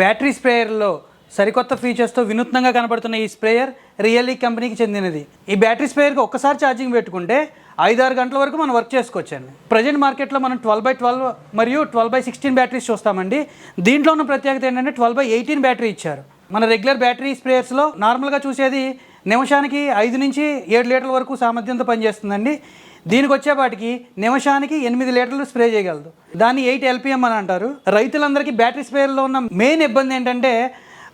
Battery స్ప్రేయర్లో సరికొత్త ఫీచర్స్తో వినూత్నంగా కనబడుతున్న ఈ స్ప్రేయర్ రియల్లీ కంపెనీకి చెందినది. ఈ బ్యాటరీ స్ప్రేయర్కి ఒక్కసారి ఛార్జింగ్ పెట్టుకుంటే ఐదారు గంటల వరకు మనం వర్క్ చేసుకోవచ్చండి. ప్రజెంట్ మార్కెట్లో మనం ట్వెల్వ్ బై ట్వెల్వ్ మరియు ట్వెల్వ్ బై సిక్స్టీన్ బ్యాటరీస్ చూస్తామండి. దీంట్లో ఉన్న ప్రత్యేకత ఏంటంటే ట్వెల్వ్ బై ఎయిటీన్ బ్యాటరీ ఇచ్చారు. మన రెగ్యులర్ బ్యాటరీ స్ప్రేయర్స్లో నార్మల్గా చూసేది నిమిషానికి ఐదు నుంచి ఏడు లీటర్ల వరకు సామర్థ్యంతో పనిచేస్తుందండి. దీనికి వచ్చేపాటికి నిమిషానికి ఎనిమిది లీటర్లు స్ప్రే చేయగలదు. దాన్ని ఎయిట్ ఎల్పిఎం అని అంటారు. రైతులందరికీ బ్యాటరీ స్ప్రేయర్లో ఉన్న మెయిన్ ఇబ్బంది ఏంటంటే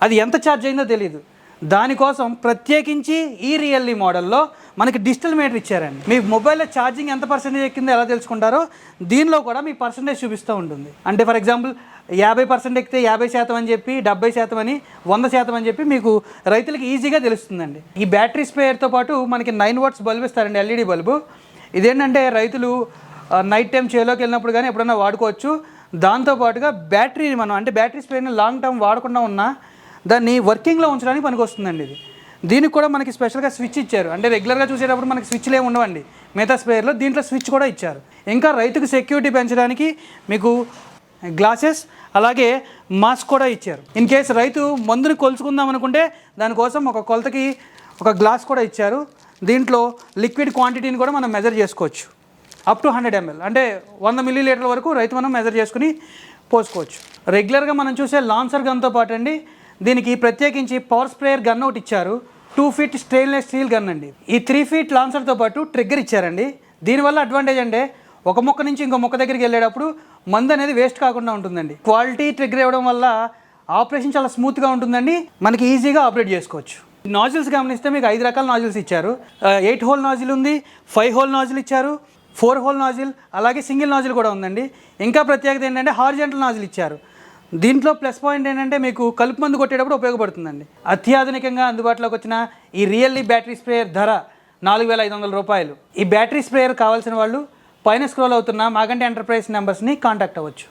అది ఎంత ఛార్జ్ అయిందో తెలియదు దానికోసం ప్రత్యేకించి ఈ రియల్లీ మోడల్లో మనకి డిజిటల్ మీటర్ ఇచ్చారండి. మీ మొబైల్లో ఛార్జింగ్ ఎంత పర్సెంటేజ్ ఎక్కిందో ఎలా తెలుసుకుంటారో దీనిలో కూడా మీ పర్సెంటేజ్ చూపిస్తూ ఉంటుంది. అంటే ఫర్ ఎగ్జాంపుల్ యాభై పర్సెంట్ ఎక్కితే యాభై శాతం అని చెప్పి డెబ్బై శాతం అని వంద శాతం అని చెప్పి మీకు రైతులకి ఈజీగా తెలుస్తుందండి. ఈ బ్యాటరీ స్పేయర్తో పాటు మనకి నైన్ వాట్స్ బల్బ్ ఇస్తారండి ఎల్ఈడి బల్బు. ఇదేంటంటే రైతులు నైట్ టైం చేలోకి వెళ్ళినప్పుడు కానీ ఎప్పుడైనా వాడుకోవచ్చు. దాంతోపాటుగా బ్యాటరీని మనం అంటే బ్యాటరీ స్ప్రేని లాంగ్ టర్మ్ వాడకుండా ఉన్నా దాన్ని వర్కింగ్లో ఉంచడానికి పనికొస్తుందండి ఇది. దీనికి కూడా మనకి స్పెషల్గా స్విచ్ ఇచ్చారు. అంటే రెగ్యులర్గా చూసేటప్పుడు మనకి స్విచ్లు ఏమి ఉండవండి. మిగతా స్పేర్లో దీంట్లో స్విచ్ కూడా ఇచ్చారు. ఇంకా రైతుకు సెక్యూరిటీ పెంచడానికి మీకు గ్లాసెస్ అలాగే మాస్క్ కూడా ఇచ్చారు. ఇన్ కేస్ రైతు మందుని కొలుచుకుందాం అనుకుంటే దానికోసం ఒక కొలతకి ఒక గ్లాస్ కూడా ఇచ్చారు. దీంట్లో లిక్విడ్ క్వాంటిటీని కూడా మనం మెజర్ చేసుకోవచ్చు. అప్ టు హండ్రెడ్ ఎంఎల్ అంటే వంద మిల్లీ లీటర్ల వరకు రైతు మనం మెజర్ చేసుకుని పోసుకోవచ్చు. రెగ్యులర్గా మనం చూసే లాన్సర్ గన్తో పాటు అండి దీనికి ప్రత్యేకించి పవర్ స్ప్రేయర్ గన్ ఒకటి ఇచ్చారు. Two feet stainless steel gun అండి. ఈ త్రీ ఫీట్ లాన్సర్తో పాటు ట్రిగ్గర్ ఇచ్చారండి. దీనివల్ల అడ్వాంటేజ్ అంటే ఒక మొక్క నుంచి ఇంకో మొక్క దగ్గరికి వెళ్ళేటప్పుడు మందు అనేది వేస్ట్ కాకుండా ఉంటుందండి. క్వాలిటీ ట్రిగ్గర్ ఇవ్వడం వల్ల ఆపరేషన్ చాలా స్మూత్గా ఉంటుందండి. మనకి ఈజీగా ఆపరేట్ చేసుకోవచ్చు. నాజిల్స్ గమనిస్తే మీకు ఐదు రకాల నాజిల్స్ ఇచ్చారు. ఎయిట్ హోల్ నాజిల్ ఉంది ఫైవ్ హోల్ నాజిల్ ఇచ్చారు ఫోర్ హోల్ నాజిల్ అలాగే సింగిల్ నాజిల్ కూడా ఉందండి. ఇంకా ప్రత్యేకత ఏంటంటే హార్జెంటల్ నాజిల్ ఇచ్చారు. దీంట్లో ప్లస్ పాయింట్ ఏంటంటే మీకు కలుపు మందు కొట్టేటప్పుడు ఉపయోగపడుతుందండి. అత్యాధునికంగా అందుబాటులోకి వచ్చిన ఈ రియల్లీ బ్యాటరీ స్ప్రేయర్ ధర నాలుగు వేల ఐదు వందల రూపాయలు. ఈ బ్యాటరీ స్ప్రేయర్ కావాల్సిన వాళ్ళు పైన స్క్రోల్ అవుతున్న మాగంటి ఎంటర్ప్రైజ్ నెంబర్స్ని కాంటాక్ట్ అవ్వచ్చు.